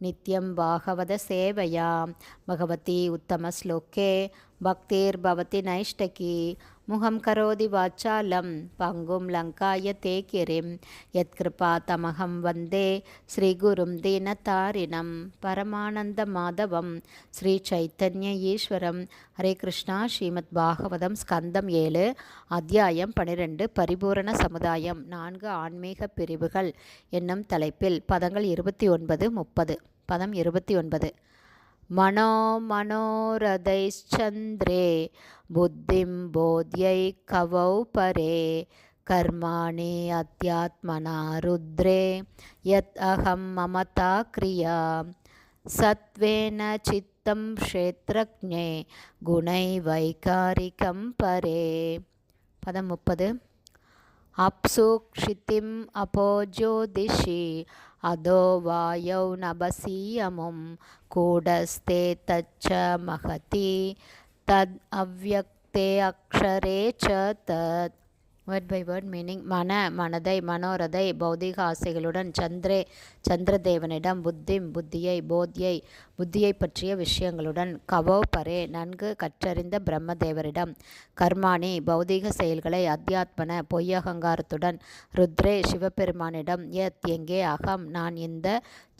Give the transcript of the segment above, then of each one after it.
नित्यं भागवत सेवया भगवती उत्तमश्लोके भक्तिर्भवति नैष्टकी मुखं करोति वाचालं पङ्गुं लङ्काय ते किरिं यत्कृपातमहं वन्दे श्रीगुरुं दीनतारिणं परमानन्दमाधवं श्रीचैतन्य ஈஸ்வரம் ஹரே கிருஷ்ணா ஸ்ரீமத் பாகவதம் ஸ்கந்தம் ஏழு அத்தியாயம் பனிரெண்டு பரிபூரண சமுதாயம் நான்கு ஆன்மீக பிரிவுகள் என்னும் தலைப்பில் பதங்கள் இருபத்தி ஒன்பது முப்பது பதம் இருபத்தி ஒன்பது. மனோ மனோரதைச்சந்திரே புத்திம் போத்யை கவௌ பரே கர்மாணி அத்தியாத்மனா ருத்ரே யத் அகம் மமதா கிரியா சத்வேன சித்தம் க்ஷேத்ரக்ஞே குணை வைகாரிகம் பரே. பதம் முப்பது. அப்சு க்ஷிதிம் அபோஜோதிஷி அதோ வாயௌ நபசீயமும் கூடஸ்தே தச்ச மகதி தத் அவ்வக்தே அக்ஷரே ச தத் வேர்ட் பை வேர்ட் மீனிங் மன மனதை மனோரதை பௌதிக ஆசைகளுடன் சந்திரே சந்திரதேவனிடம் புத்திம் புத்தியை போத்தியை புத்தியை பற்றிய விஷயங்களுடன் கவோ பரே நன்கு கற்றறிந்த பிரம்மதேவரிடம் கர்மாணி பௌதீக செயல்களை அத்தியாத்மன பொய்யகங்காரத்துடன் ருத்ரே சிவபெருமானிடம் எத் எங்கே அகம் நான் இந்த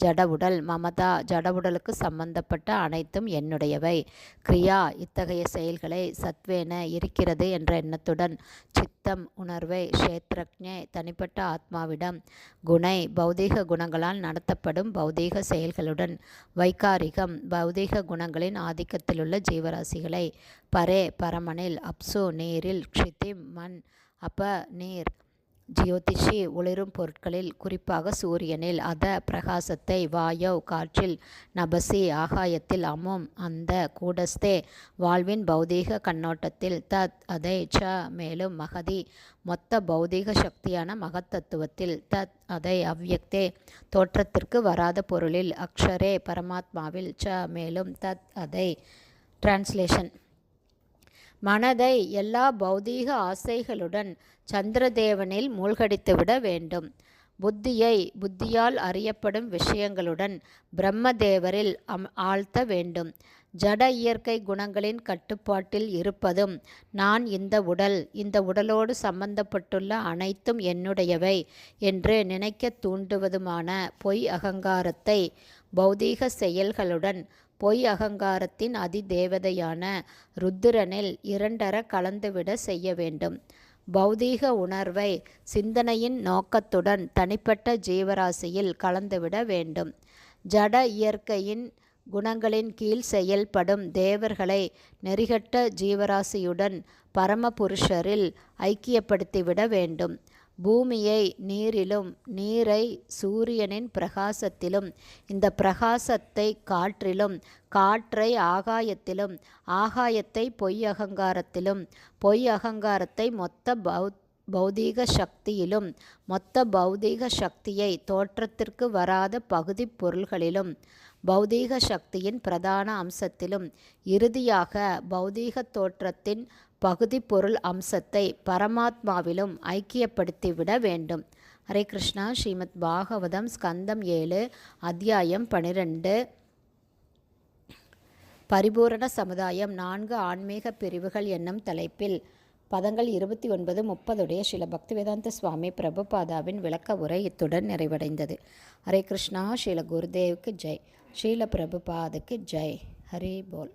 ஜடவுடல் மமதா ஜடவுடலுக்கு சம்பந்தப்பட்ட அனைத்தும் என்னுடையவை. கிரியா இத்தகைய செயல்களை சத்வேன இருக்கிறது என்ற எண்ணத்துடன் சித்தம் உணர்வை க்ஷேத்ரஜே தனிப்பட்ட ஆத்மாவிடம். குணை பௌதீக குணங்களால் நடத்தப்படும் பௌதீக செயல்களுடன். வைகாரிகம் பௌதீக குணங்களின் ஆதிக்கத்திலுள்ள ஜீவராசிகளை. பரே பரமனில் அப்சு நீரில் க்ஷித்திம் மண் அப்ப நீர் ஜியோதிஷி ஒளிரும் பொருட்களில் குறிப்பாக சூரியனில் அத பிரகாசத்தை வாயோ காற்றில் நபசி ஆகாயத்தில் அமும். அந்த கூடஸ்தே வாழ்வின் பௌதீக கண்ணோட்டத்தில் தத் அதை ச மேலும் மகதி மொத்த பௌதீக சக்தியான மகத்தத்துவத்தில் தத் அதை அவ்யக்தே தோற்றத்திற்கு வராத பொருளில் அக்ஷரே பரமாத்மாவில் ச மேலும் தத் அதை. டிரான்ஸ்லேஷன் மனதை எல்லா பௌதீக ஆசைகளுடன் சந்திரதேவனில் மூழ்கடித்துவிட வேண்டும். புத்தியை புத்தியால் அறியப்படும் விஷயங்களுடன் பிரம்மதேவரில் அம் ஆழ்த்த வேண்டும். ஜட இயற்கை குணங்களின் கட்டுப்பாட்டில் இருப்பதும் நான் இந்த உடல் இந்த உடலோடு சம்பந்தப்பட்டுள்ள அனைத்தும் என்னுடையவை என்று நினைக்க தூண்டுவதுமான பொய் அகங்காரத்தை பௌதீக செயல்களுடன் பொய் அகங்காரத்தின் அதிதேவதையான ருத்திரனில் இரண்டர கலந்துவிட செய்ய வேண்டும் பௌதீக உணர்வை சிந்தனையின் நோக்கத்துடன் தனிப்பட்ட ஜீவராசியில் கலந்துவிட வேண்டும். ஜட இயற்கையின் குணங்களின் கீழ் செயல்படும் தேவர்களை நெறிகட்ட ஜீவராசியுடன் பரமபுருஷரில் ஐக்கியப்படுத்திவிட வேண்டும். பூமியை நீரிலும் நீரை சூரியனின் பிரகாசத்திலும் இந்த பிரகாசத்தை காற்றிலும் காற்றை ஆகாயத்திலும் ஆகாயத்தை பொய் அகங்காரத்திலும் பொய் அகங்காரத்தை மொத்த பௌத் பௌதீக சக்தியிலும் மொத்த பௌதீக சக்தியை தோற்றத்திற்கு வராத பகுதி பொருள்களிலும் பௌதீக சக்தியின் பிரதான அம்சத்திலும் இறுதியாக பௌதீக தோற்றத்தின் பகுதி பொருள் அம்சத்தை பரமாத்மாவிலும் ஐக்கியப்படுத்திவிட வேண்டும். ஹரே கிருஷ்ணா. ஸ்ரீமத் பாகவதம் ஸ்கந்தம் ஏழு அத்தியாயம் பனிரெண்டு. பரிபூரண சமுதாயம் நான்கு ஆன்மீக பிரிவுகள் என்னும் தலைப்பில் பதங்கள் இருபத்தி ஒன்பது முப்பதுடைய சில பக்திவேதாந்த சுவாமி பிரபுபாதாவின் விளக்க உரை இத்துடன் நிறைவடைந்தது. ஹரே கிருஷ்ணா ஸ்ரீல குருதேவுக்கு ஜெய். ஸ்ரீல பிரபுபாதுக்கு ஜெய். ஹரி போல்.